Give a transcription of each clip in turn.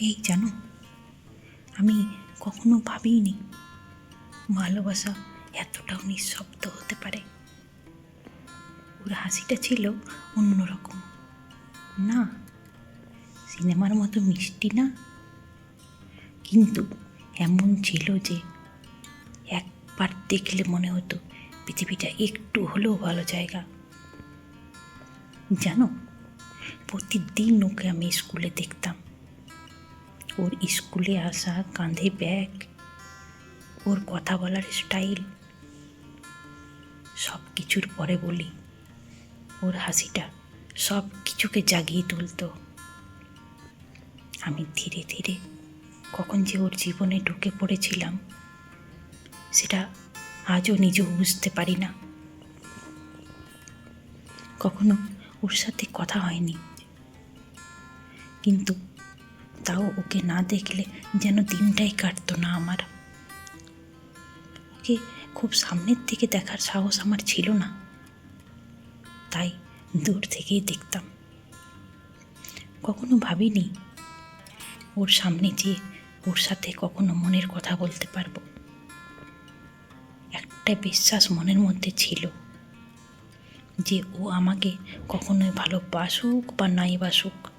এই জানো, আমি কখনো ভাবিনি ভালোবাসা এতটাও নিঃশব্দ হতে পারে। ওর হাসিটা ছিল অন্যরকম। না, সিনেমার মতো মিষ্টি না। কিন্তু এমন ছিল যে একবার দেখলে মনে হতো পৃথিবীটা একটু হলেও ভালো জায়গা। জানো, প্রতিদিন ওকে আমি স্কুলে দেখতাম। ওর স্কুলে আসা কাঁধে ব্যাগ, ওর কথা বলার স্টাইল, সব কিছুর পরে বলি, ওর হাসিটা সব কিছুকে জাগিয়ে তুলতো। আমি ধীরে ধীরে কখন যে ওর জীবনে ঢুকে পড়েছিলাম, সেটা আজও নিজেও বুঝতে পারি না। কখনো ওর সাথে কথা হয়নি, কিন্তু তাও ওকে না দেখলে যেন দিনটাই কাটতো না আমার। ওকে খুব সামনের থেকে দেখার সাহস আমার ছিল না। তাই দূর থেকেই দেখতাম। কখনো ভাবিনি ওর সামনে যেয়ে ওর সাথে কখনো মনের কথা বলতে পারব। একটা বিশ্বাস মনের মধ্যে ছিল যে ও আমাকে কখনোই ভালোবাসুক বা নাই বাসুক।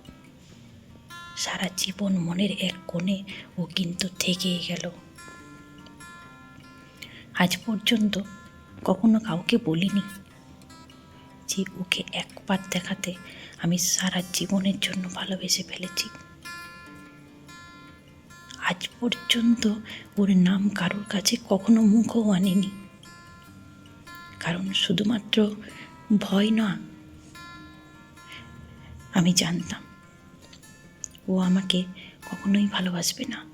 সারা জীবন মনের এক কোণে ও কিন্তু থেকেই গেল। আজ পর্যন্ত কখনো কাউকে বলিনি যে ওকে একবার দেখাতে আমি সারা জীবনের জন্য ভালোবেসে ফেলেছি। আজ পর্যন্ত ওর নাম কারোর কাছে কখনো মুখও আনেনি। কারণ শুধুমাত্র ভয় না, আমি জানতাম। ও আমাকে কখনোই ভালোবাসবে না।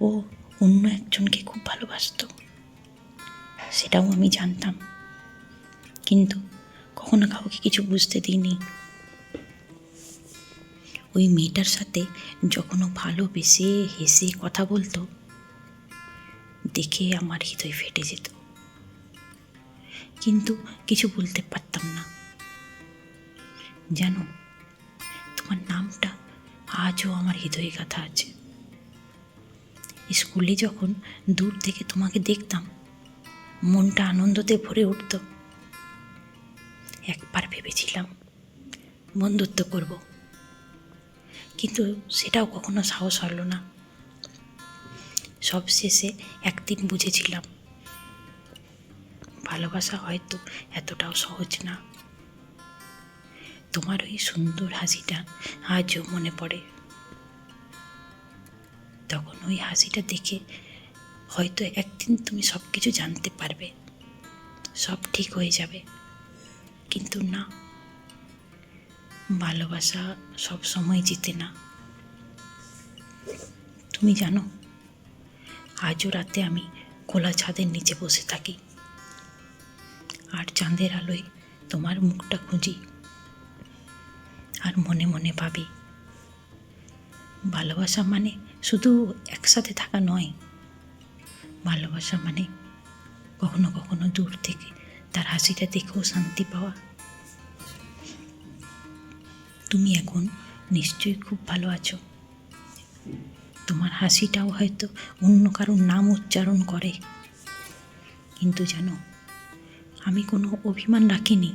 ও অন্য একজনকে খুব ভালোবাসতো। সেটাও আমি জানতাম। কিন্তু কখনো কাউকে কিছু বুঝতে দিইনি। ওই মেয়েটার সাথে যখন ও ভালোবেসে হেসে কথা বলতো, দেখে আমার হৃদয় ফেটে যেত। কিন্তু কিছু বলতে পারতাম না। জানো তোমার নামটা আজও আমার হৃদয়ে গাথা আছে। স্কুলে যখন দূর থেকে তোমাকে দেখতাম, মনটা আনন্দতে ভরে উঠত। একবার ভেবেছিলাম বন্ধুত্ব করব, কিন্তু সেটাও কখনো সাহস হলো না। সব শেষে একদিন বুঝেছিলাম, ভালোবাসা হয়তো এতটাও সহজ না। তোমার ওই সুন্দর হাসিটা আজও মনে পড়ে। তখন ওই হাসিটা দেখে হয়তো একদিন তুমি সব কিছু জানতে পারবে, সব ঠিক হয়ে যাবে। কিন্তু না, ভালোবাসা সব সময় জিতে না। তুমি জানো, আজও রাতে আমি খোলা ছাদের নিচে বসে থাকি। আর চাঁদের আলোয় তোমার মুখটা খুঁজি। আর মনে মনে ভাবি, ভালোবাসা মানে শুধু একসাথে থাকা নয়, ভালোবাসা মানে কখনো কখনো দূর থেকে তার হাসিটা দেখেও শান্তি পাওয়া। তুমি এখন নিশ্চয়ই খুব ভালো আছো। তোমার হাসিটাও হয়তো অন্য কারোর নাম উচ্চারণ করে। কিন্তু জানো, আমি কোনো অভিমান রাখিনি,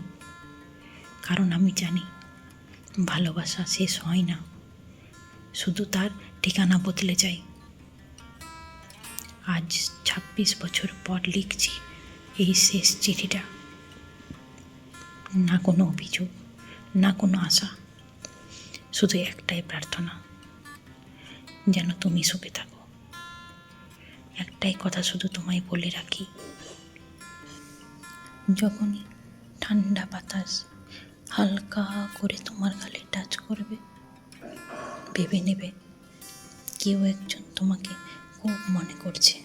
কারণ আমি জানি ভালোবাসা শেষ হয় না। শুধু তার ঠিকানা বদলে যায়। আজ ছাব্বিশ বছর পর লিখছি এই শেষ চিঠিটা। না কোনো অভিযোগ, না কোনো আশা, শুধু একটাই প্রার্থনা, যেন তুমি সুখে থাকো। একটাই কথা শুধু তোমায় বলে রাখি, যখনই ঠান্ডা বাতাস হালকা করে তোমার গালে টাচ করবে। ভেবে নেবে কেউ একজন তোমাকে খুব মনে করছে।